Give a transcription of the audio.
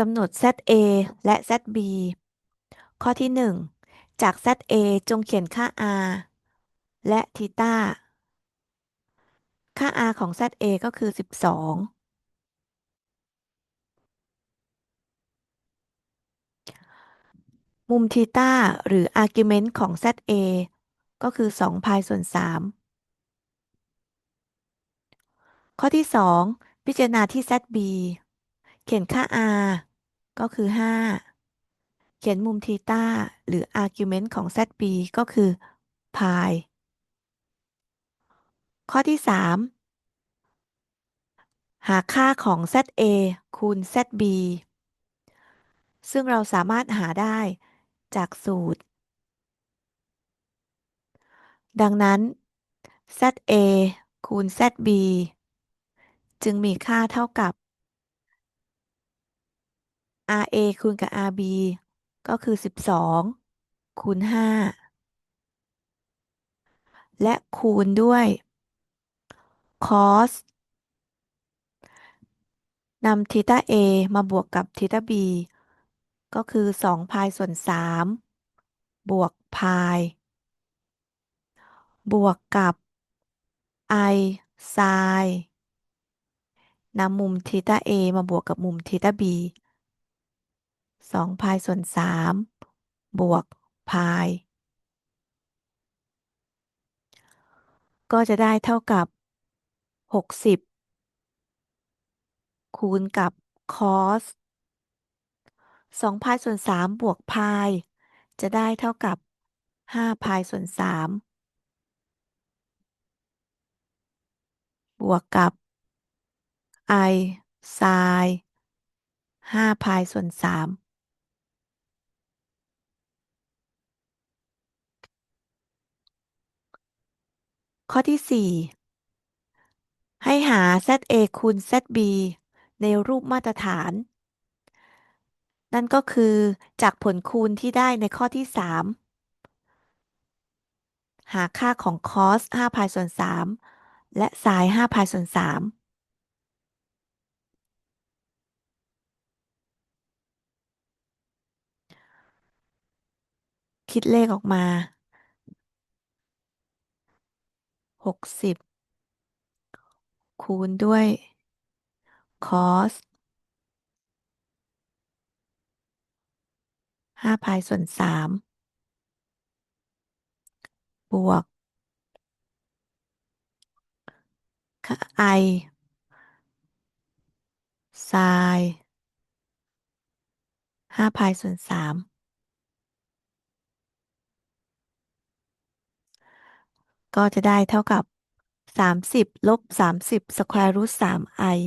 กำหนด ZA และ ZB ข้อที่ 1 จาก ZA จงเขียนค่า r และทีตาค่า r ของ ZA ก็คือ 12 มุมทีตาหรือ argument ของ ZA ก็คือ 2 พายส่วน 3 ข้อที่ 2 พิจารณาที่ ZB เขียนค่า r ก็คือ 5 เขียนมุมทีตาหรือ argument ของ ZB ก็คือพายข้อที่ 3 หาค่าของ ZA คูณ ZB ซึ่งเราสามารถหาได้จากสูตร ดังนั้น ZA คูณ ZB จึงมีค่าเท่ากับ RA คูณกับ RB ก็คือ 12 คูณ 5 และคูณด้วย cos นำทีตา A มาบวกกับทีตา B ก็คือ 2 พายส่วน 3 บวกพาย บวกกับ i ไซน์นำมุมทีตา A มาบวกกับมุมทีตา B 2พายส่วน 3 บวกพาย ก็จะได้เท่ากับ 60 คูณกับ cos 2พายส่วน 3 บวกพาย จะได้เท่ากับ 5พายส่วน 3 บวกกับ i ไซน์5พายส่วน 3 ข้อที่ 4 ให้หา ZA คูณ ZB ในรูปมาตรฐาน นั่นก็คือจากผลคูณที่ได้ในข้อที่ 3 หาค่าของ cos 5พายส่วน 3 และ sin 5พายส่วน 3คิดเลขออกมา หกสิบคูณด้วยคอสห้าพายส่วนสามบวกไอไซห้าพายส่วนสาม ก็จะได้เท่ากับ 30 ลบ 30 square root 3 i